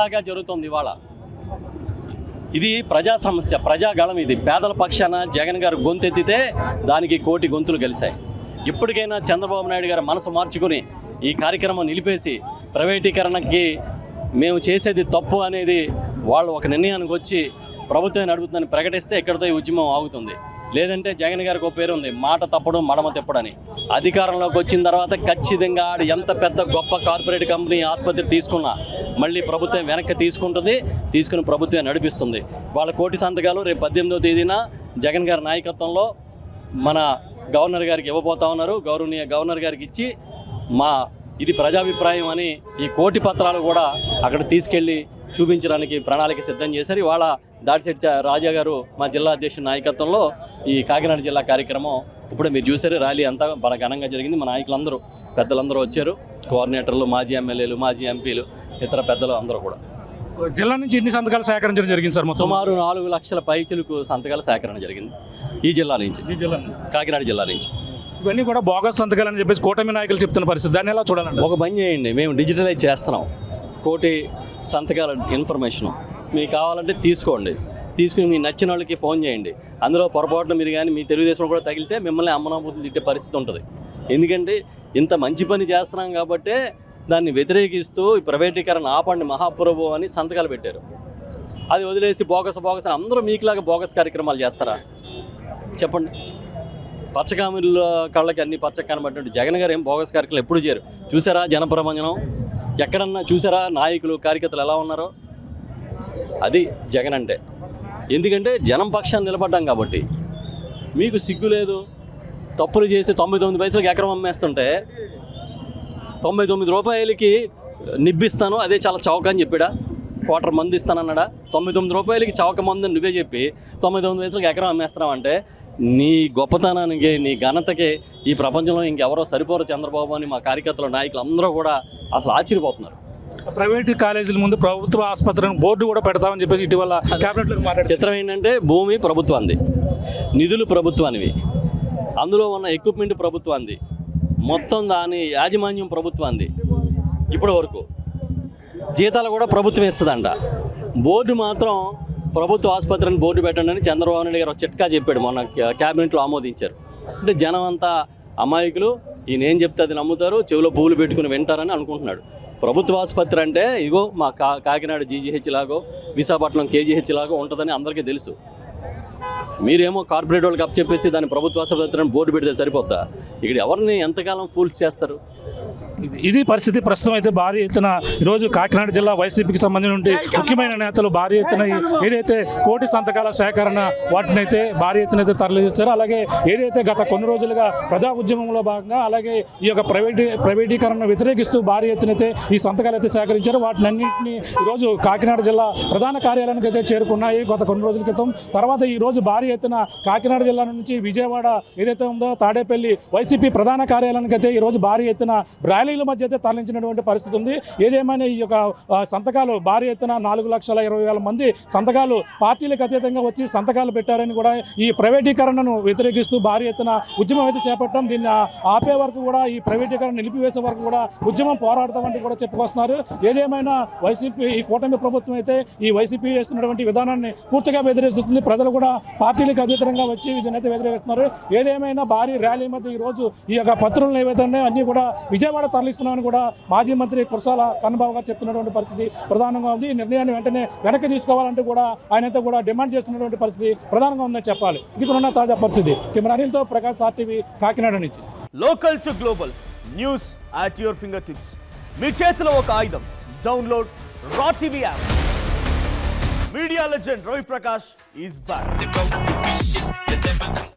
లాగా జరుగుతుంది ఇవాళ. ఇది ప్రజా సమస్య ప్రజాగళం ఇది. పేదల పక్షాన జగన్ గారు గొంతెత్తితే దానికి కోటి గొంతులు గెలిచాయి. ఇప్పటికైనా చంద్రబాబు నాయుడు గారు మనసు మార్చుకుని ఈ కార్యక్రమం నిలిపేసి ప్రైవేటీకరణకి మేము చేసేది తప్పు అనేది వాళ్ళు ఒక నిర్ణయానికి వచ్చి ప్రభుత్వం నడుపుతుందని ప్రకటిస్తే ఇక్కడితో ఈ ఉద్యమం ఆగుతుంది. లేదంటే జగన్ గారికి ఒక పేరు ఉంది మాట తప్పడం మడమ తిప్పడని అధికారంలోకి వచ్చిన తర్వాత ఖచ్చితంగా ఆడు ఎంత పెద్ద గొప్ప కార్పొరేట్ కంపెనీ ఆసుపత్రి తీసుకున్నా మళ్ళీ ప్రభుత్వం వెనక్కి తీసుకుంటుంది తీసుకుని ప్రభుత్వం నడిపిస్తుంది. వాళ్ళ కోటి సంతకాలు రేపు పద్దెనిమిదో తేదీన జగన్ గారి నాయకత్వంలో మన గవర్నర్ గారికి ఇవ్వబోతా ఉన్నారు. గౌరవనీయ గవర్నర్ గారికి ఇచ్చి మా ఇది ప్రజాభిప్రాయం అని ఈ కోటి పత్రాలు కూడా అక్కడ తీసుకెళ్ళి చూపించడానికి ప్రణాళిక సిద్ధం చేశారు. ఇవాళ దాడిశెట్టి రాజా గారు మా జిల్లా అధ్యక్షుడి నాయకత్వంలో ఈ కాకినాడ జిల్లా కార్యక్రమం ఇప్పుడే మీరు చూశారు. ర్యాలీ అంతా బాగా ఘనంగా జరిగింది. మా నాయకులందరూ పెద్దలందరూ వచ్చారు. కోఆర్డినేటర్లు మాజీ ఎమ్మెల్యేలు మాజీ ఎంపీలు ఇతర పెద్దలు అందరూ కూడా. జిల్లా నుంచి ఎన్ని సంతకాలు సేకరించడం జరిగింది సార్ మొత్తం? సుమారు నాలుగు లక్షల పైచిలకు సంతకాల సేకరణ జరిగింది. ఈ జిల్లా నుంచి. ఈ జిల్లా. కాకినాడ జిల్లా నుంచి. ఇవన్నీ కూడా బోగస్ సంతకాలు అని చెప్పేసి కూటమి నాయకులు చెప్తున్న పరిస్థితి. దాన్ని ఎలా చూడాలండి? ఒక పని చేయండి. మేము డిజిటలైజ్ చేస్తున్నాం. కోటి సంతకాల ఇన్ఫర్మేషన్. మీకు కావాలంటే తీసుకోండి. తీసుకుని మీ నచ్చిన వాళ్ళకి ఫోన్ చేయండి. అందులో పొరపాటున మీరు కానీ మీ తెలుగుదేశం కూడా తగిలితే మిమ్మల్ని అమ్మనాభూతులు తిట్టే పరిస్థితి ఉంటుంది. ఎందుకంటే ఇంత మంచి పని చేస్తున్నాం కాబట్టే దాన్ని వ్యతిరేకిస్తూ ఈ ప్రైవేటీకరణ ఆపండి మహాప్రభు అని సంతకాలు పెట్టారు. అది వదిలేసి బోగస్ బోగస్ అని అందరూ మీకులాగా బోగస్ కార్యక్రమాలు చేస్తారా? చెప్పండి. పచ్చకామిల కళ్ళకి అన్ని పచ్చ కనబడినట్టు జగన్ గారు ఏం బోగస్ కార్యక్రమాలు ఎప్పుడు చేయరు. చూసారా జనప్రభంజనం? ఎక్కడన్నా చూసారా నాయకులు కార్యకర్తలు ఎలా ఉన్నారో? అది జగన్ అంటే. ఎందుకంటే జనం పక్షాన్ని నిలబడ్డాం కాబట్టి. మీకు సిగ్గు లేదు? తప్పులు చేసి తొంభై తొమ్మిది పైసలకు ఎకరం అమ్మేస్తుంటే తొంభై తొమ్మిది రూపాయలకి నిబ్బిస్తాను అదే చాలా చౌక అని చెప్పాడా? క్వార్టర్ మంది ఇస్తానన్నాడా? తొంభై తొమ్మిది రూపాయలకి చౌక మంది నువ్వే చెప్పి తొంభై తొమ్మిది వయసులకు ఎకరం అమ్మేస్తున్నావు అంటే నీ గొప్పతనానికి నీ ఘనతకి ఈ ప్రపంచంలో ఇంకెవరో సరిపోరు చంద్రబాబు అని మా కార్యకర్తలు నాయకులు అందరూ కూడా అసలు ఆశ్చర్యపోతున్నారు. ప్రైవేట్ కాలేజీల ముందు ప్రభుత్వ ఆసుపత్రిని బోర్డు కూడా పెడతామని చెప్పేసి ఇటీవల క్యాబినెట్లో చిత్రం ఏంటంటే భూమి ప్రభుత్వాన్ని నిధులు ప్రభుత్వానివి. అందులో ఉన్న ఎక్విప్మెంట్ ప్రభుత్వాన్ని మొత్తం దాని యాజమాన్యం ప్రభుత్వాన్ని ఇప్పటి వరకు. జీతాలు కూడా ప్రభుత్వం ఇస్తుందంట. బోర్డు మాత్రం ప్రభుత్వ ఆసుపత్రిని బోర్డు పెట్టండి అని చంద్రబాబు నాయుడు గారు చిట్కా చెప్పాడు. మొన్న క్యాబినెట్లో ఆమోదించారు. అంటే జనం అంతా అమాయకులు ఈయన ఏం చెప్తే అది నమ్ముతారు చెవిలో పువ్వులు పెట్టుకుని వింటారని అనుకుంటున్నాడు. ప్రభుత్వ ఆసుపత్రి అంటే ఇగో మా కా కాకినాడ జీజీహెచ్ లాగో విశాఖపట్నం కేజీహెచ్ లాగో ఉంటుందని అందరికీ తెలుసు. మీరేమో కార్పొరేట్ వాళ్ళకి అప్ చెప్పేసి దాన్ని ప్రభుత్వ ఆసుపత్రి బోర్డు పెడితే సరిపోద్దా? ఇక్కడ ఎవరిని ఎంతకాలం ఫూల్స్ చేస్తారు? ఇది- పరిస్థితి ప్రస్తుతం అయితే భారీ ఎత్తున ఈరోజు కాకినాడ జిల్లా వైసీపీకి సంబంధించిన ముఖ్యమైన నేతలు భారీ ఎత్తున ఏదైతే కోటి సంతకాల సేకరణ వాటిని అయితే భారీ ఎత్తున అయితే తరలిచ్చారు అలాగే ఏదైతే గత కొన్ని రోజులుగా ప్రజా ఉద్యమంలో భాగంగా అలాగే ఈ యొక్క ప్రైవేటీ ప్రైవేటీకరణను వ్యతిరేకిస్తూ భారీ ఎత్తున అయితే ఈ సంతకాలు అయితే సేకరించారు. వాటిని అన్నింటినీ ఈరోజు కాకినాడ జిల్లా ప్రధాన కార్యాలయానికి అయితే చేరుకున్నాయి గత కొన్ని రోజుల క్రితం. తర్వాత ఈ రోజు భారీ ఎత్తున కాకినాడ జిల్లా నుంచి విజయవాడ ఏదైతే ఉందో తాడేపల్లి వైసీపీ ప్రధాన కార్యాలయానికి అయితే ఈ రోజు భారీ ఎత్తున ర్యాలీల మధ్య అయితే తరలించినటువంటి పరిస్థితి ఉంది. ఏదేమైనా ఈ యొక్క సంతకాలు భారీ ఎత్తున నాలుగు లక్షల ఇరవై వేల మంది సంతకాలు పార్టీలకు అతీతంగా వచ్చి సంతకాలు పెట్టారని కూడా ఈ ప్రైవేటీకరణను వ్యతిరేకిస్తూ భారీ ఎత్తున ఉద్యమం అయితే చేపట్టడం దీన్ని ఆపే వరకు కూడా ఈ ప్రైవేటీకరణ నిలిపివేసే వరకు కూడా ఉద్యమం పోరాడతామంటూ కూడా చెప్పుకొస్తున్నారు. ఏదేమైనా వైసీపీ ఈ కూటమి ప్రభుత్వం అయితే ఈ వైసీపీ చేస్తున్నటువంటి విధానాన్ని పూర్తిగా వ్యతిరేకిస్తుంది ప్రజలు కూడా పార్టీలకు అతీతంగా వచ్చి దీన్ని అయితే వ్యతిరేకిస్తున్నారు. ఏదేమైనా భారీ ర్యాలీ మధ్య ఈ రోజు ఈ యొక్క పత్రులను ఏవైతే ఉన్నాయో అన్ని కూడా విజయవాడ తరలిస్తున్నామని కూడా మాజీ మంత్రి కురసాల కన్నబాబు గారు చెప్తున్నటువంటి పరిస్థితి ప్రధానంగా ఉంది. ఈ నిర్ణయాన్ని వెంటనే వెనక్కి తీసుకోవాలంటూ కూడా ఆయన అయితే కూడా డిమాండ్ చేస్తున్నటువంటి పరిస్థితి ప్రధానంగా ఉందని చెప్పాలి. ఇది ఉన్న తాజా పరిస్థితి. కెమెరా అనిల్తో ప్రకాష్ ఆర్టీవీ కాకినాడ నుంచి. Local to global news at your finger tips మీ చేతిలో ఒక ఆయుధం. Download raw TV app media legend Ravi Prakash is back